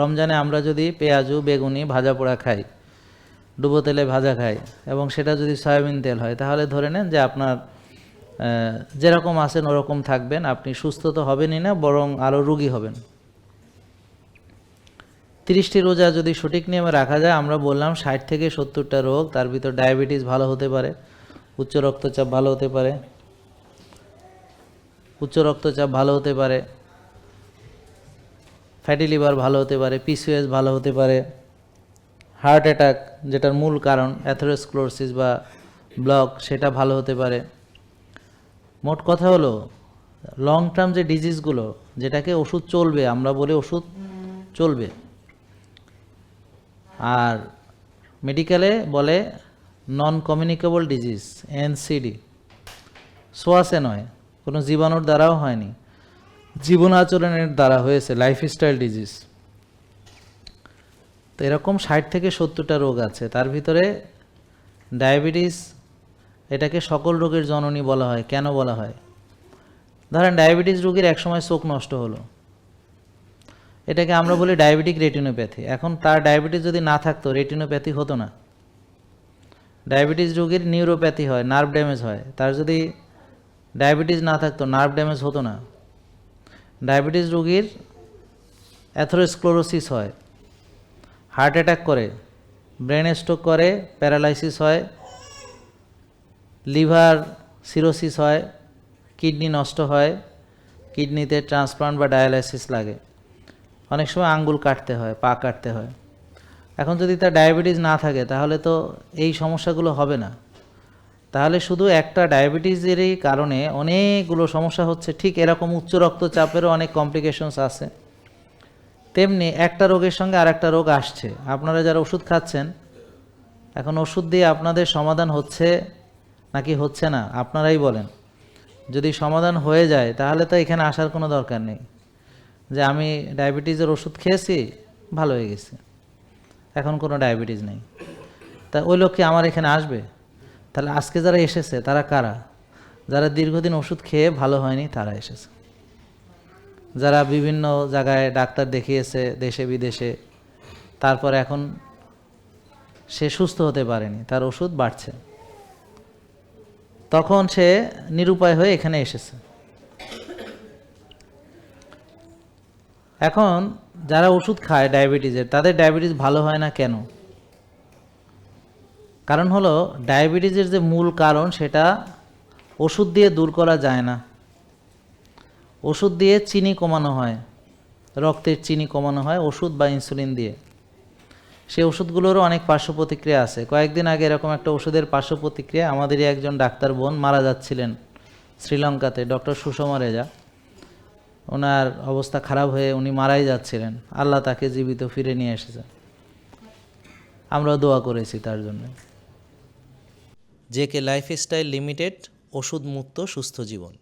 রমজানে আমরা যদি পেঁয়াজু, বেগুনি, ভাজা পোড়া খাই, ডুবো তেলে ভাজা খাই, এবং সেটা যদি সয়াবিন তেল হয়, তাহলে ধরে নেন যে আপনার যেরকম আছেন ওরকম থাকবেন, আপনি সুস্থ তো হবেনই না, বরং আরও রুগী হবেন। তিরিশটি রোজা যদি সঠিক নিয়মে রাখা যায়, আমরা বললাম ষাট থেকে সত্তরটা রোগ, তার ভিতর ডায়াবেটিস ভালো হতে পারে, উচ্চ রক্তচাপ ভালো হতে পারে, উচ্চ রক্তচাপ ভালো হতে পারে ফ্যাটি লিভার ভালো হতে পারে পিসিএস ভালো হতে পারে হার্ট অ্যাটাক যেটার মূল কারণ অ্যাথেরোস্ক্লোরসিস বা ব্লক সেটা ভালো হতে পারে। মোট কথা হলো লং টার্ম যে ডিজিজগুলো যেটাকে ওষুধ চলবে, আমরা বলি ওষুধ চলবে। আর মেডিকেলে বলে নন কমিউনিকেবল ডিজিজ এনসিডি সোয়াসে নয়, কোনো জীবাণুর দ্বারাও হয়নি। জীবন আচরণের দ্বারা হয়েছে লাইফস্টাইল ডিজিজ তো এরকম ষাট থেকে সত্তরটা রোগ আছে, তার ভিতরে ডায়াবেটিস, এটাকে সকল রোগের জননী বলা হয়, কেন বলা হয়? ধরেন ডায়াবেটিস রোগীর একসময় চোখ নষ্ট হলো। এটাকে আমরা বলি ডায়াবেটিক রেটিনোপ্যাথি। এখন তার ডায়াবেটিস যদি না থাকতো, রেটিনোপ্যাথি হতো না। ডায়াবেটিস রোগীর নিউরোপ্যাথি হয় নার্ভ ড্যামেজ হয়। তার যদি ডায়াবেটিস না থাকতো নার্ভ ড্যামেজ হতো না। ডায়াবেটিস রোগীর অ্যাথোরোস্ক্লোরোসিস হয়, হার্ট অ্যাটাক করে, ব্রেন স্ট্রোক করে, প্যারালাইসিস হয়, লিভার সিরোসিস হয়, কিডনি নষ্ট হয়, কিডনিতে ট্রান্সপ্লান্ট বা ডায়ালাইসিস লাগে। অনেক সময় আঙ্গুল কাটতে হয়, পা কাটতে হয়। এখন যদি তার ডায়াবেটিস না থাকে, তাহলে তো এই সমস্যাগুলো হবে না। তাহলে শুধু একটা ডায়াবেটিসেরই কারণে অনেকগুলো সমস্যা হচ্ছে। ঠিক এরকম উচ্চ রক্তচাপেরও অনেক কমপ্লিকেশনস আছে। তেমনি একটা রোগের সঙ্গে আরেকটা রোগ আসছে। আপনারা যারা ওষুধ খাচ্ছেন, এখন ওষুধ দিয়ে আপনাদের সমাধান হচ্ছে নাকি হচ্ছে না, আপনারাই বলেন। যদি সমাধান হয়ে যায়, তাহলে তো এখানে আসার কোনো দরকার নেই। যে আমি ডায়াবেটিসের ওষুধ খেয়েছি, ভালো হয়ে গেছে। এখন কোনো ডায়াবেটিস নেই। তা ওই লোক কি আমার এখানে আসবে? তাহলে আজকে যারা এসেছে, তারা কারা? যারা দীর্ঘদিন ওষুধ খেয়ে ভালো হয়নি, তারা এসেছে। যারা বিভিন্ন জায়গায় ডাক্তার দেখিয়েছে, দেশে বিদেশে, তারপর এখন সে সুস্থ হতে পারেনি, তার ওষুধ বাড়ছে। তখন সে নিরুপায় হয়ে এখানে এসেছে। এখন যারা ওষুধ খায় ডায়াবেটিসের, তাদের ডায়াবেটিস ভালো হয় না কেন? কারণ হলো ডায়াবেটিসের যে মূল কারণ, সেটা ওষুধ দিয়ে দূর করা যায় না। ওষুধ দিয়ে চিনি কমানো হয়, রক্তের চিনি কমানো হয়, ওষুধ বা ইনসুলিন দিয়ে। সেই ওষুধগুলোরও অনেক পার্শ্ব প্রতিক্রিয়া আছে। কয়েকদিন আগে এরকম একটা ওষুধের পার্শ্ব প্রতিক্রিয়া আমাদেরই একজন ডাক্তার বোন মারা যাচ্ছিলেন শ্রীলঙ্কাতে, ডক্টর সুষমা রেজা। ওনার অবস্থা খারাপ হয়ে উনি মারাই যাচ্ছিলেন। আল্লাহ তাকে জীবিত ফিরে নিয়ে এসেছেন আমরা দোয়া করেছি তার জন্য। জে কে লাইফস্টাইল লিমিটেড ওষুধ মুক্ত সুস্থ জীবন।